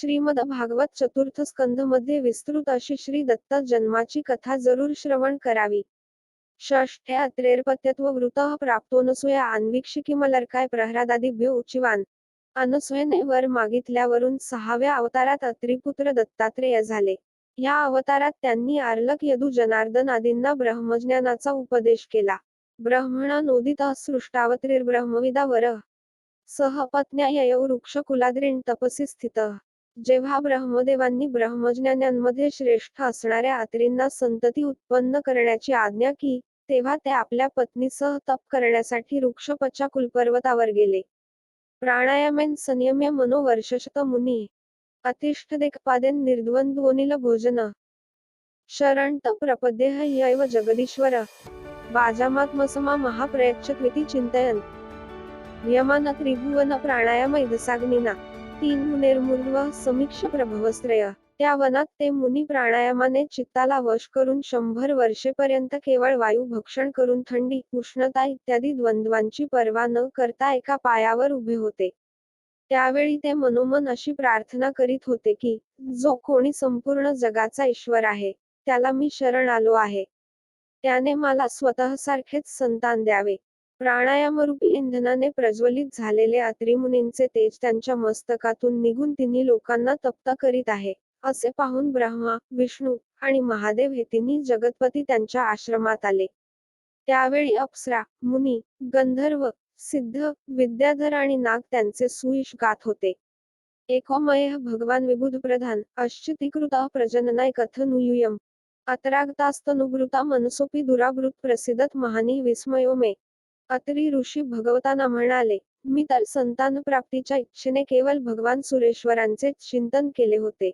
श्रीमद भागवत चतुर्थ स्कंधमध्ये विस्तृत अशी श्री दत्त जन्माची कथा जरूर श्रवण करावी. षष्ठे अत्रेर्पत्यत्व वृत प्राप्तोनसूया आन्वीक्षिकिमलर्काय प्रह्लादादिभ्यो उचिवान. अनसूयेने वर मागितल्यावरून सहाव्या अवतारात अत्रिपुत्र दत्तात्रेय झाले. या अवतारात त्यांनी आर्लक यदू जनार्दन आदींना ब्रह्मज्ञानाचा उपदेश केला. ब्रह्मणा नोदित सृष्टावत्रिर्ब्रह्मविदा वर. सह पत्न्या ययौ वृक्ष कुलाद्रीण तपसी स्थित. जेव्हा ब्रह्मदेवांनी ब्रह्मज्ञानांमध्ये श्रेष्ठ असणाऱ्या अत्रींना संतती उत्पन्न करण्याची आज्ञा की तेव्हा ते आपल्या पत्नीसह तप करण्यासाठी वृक्षपच्या कुलपर्वतावर गेले. प्राणायामेन संयम्य मनोवर्षशत मुनी अतिष्ठ देखपादेन निर्द्वंद्वनिल भोजन. शरण तप प्रपद्येह यैव जगदीश्वर. बाजामात्मसमा महाप्रयच्छत्विती चिंतयन यमान त्रिभुवन प्राणायाम इदसाग्निना. तीन मुनेर्मुर्व समीक्ष प्रभवस्त्रय त्या वनात ते मुनी प्राणायामाने चित्ताला वश करून शंभर वर्षेपर्यंत केवळ वायू भक्षण करून थंडी उष्णता इत्यादी द्वंद्वांची पर्वा न करता एका पायावर उभे होते. त्यावेळी ते मनोमन अशी प्रार्थना करीत होते की जो कोणी संपूर्ण जगाचा ईश्वर आहे त्याला मी शरण आलो आहे. त्याने मला स्वतःसारखेच संतान द्यावे. प्राणायामरूपी इंधनाने प्रज्वलित झालेले अत्रिमुनींचे तेज त्यांच्या मस्तकातून निघून तिन्ही लोकांना तप्त करीत आहे. असे पाहून ब्रह्मा विष्णू आणि महादेव हे तिन्ही जगतपती त्यांच्या आश्रमात आले. त्यावेळी अप्सरा मुनी गंधर्व सिद्ध विद्याधर आणि नाग त्यांचे सुईश गात होते. एकोमय भगवान विबुध प्रधान अश्चितीकृत प्रजननाय कथनुयुयम अतरागतास्तनुभृता मनसोपी दुराभृत प्रसिद्धत महानी विस्मयो मे अत्री ऋषी भगवताना म्हणाले मी तर संतान प्राप्तीच्या इच्छेने केवळ भगवान सुरेश्वरांचे चिंतन केले होते.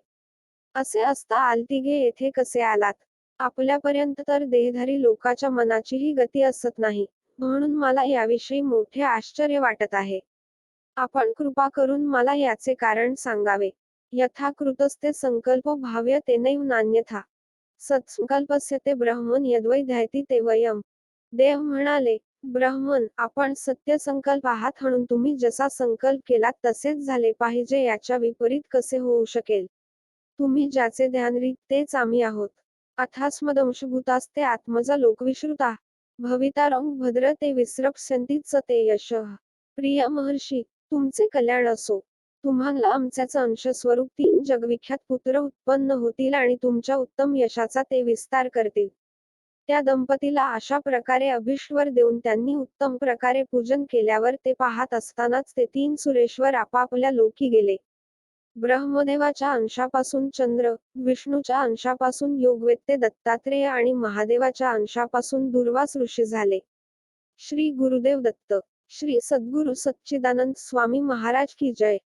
असे असता आलतिगे येथे कसे आलात? आपल्यापर्यंत तर देहधारी लोकाच्या मनाचीही गती असत नाही म्हणून मला याविषयी मोठे आश्चर्य वाटत आहे. आपण कृपा करून मला याचे कारण सांगावे. यथाकृतस्ते संकल्प भाव्य तेनैव नान्यथा. सत्संकल्पस्य ते ब्रह्मन यद्वै ध्यायती ते वयम. देव म्हणाले ब्राह्मण आपण सत्य संकल्प आहात म्हणून तुम्ही जसा संकल्प केला तसेच झाले पाहिजे याच्या विपरीत कसे होऊ शकेल? तुम्ही ज्याचे ध्यान रीत तेच आम्ही आहोत. अथास्मदंशभूतास्ते आत्मजा लोकविश्रुता भवितारंग भद्र ते विसरपस्यंतीच ते यश. प्रिय महर्षी तुमचे कल्याण असो. तुम्हाला आमच्याच अंश स्वरूप तीन जगविख्यात पुत्र उत्पन्न होतील आणि तुमच्या उत्तम यशाचा ते विस्तार करतील. त्या दंपतीला अशा प्रकारे अभिश्वर देऊन त्यांनी उत्तम प्रकारे पूजन केल्यावर ते पाहत असतानाच ते तीन सुरेश्वर आपापल्या लोकी गेले. ब्रह्मदेवाच्या अंशापासून चंद्र विष्णूच्या अंशापासून योगवेत्ते दत्तात्रेय आणि महादेवाच्या अंशापासून दुर्वास ऋषी झाले. श्री गुरुदेव दत्त श्री सद्गुरु सच्चिदानंद स्वामी महाराज की जय.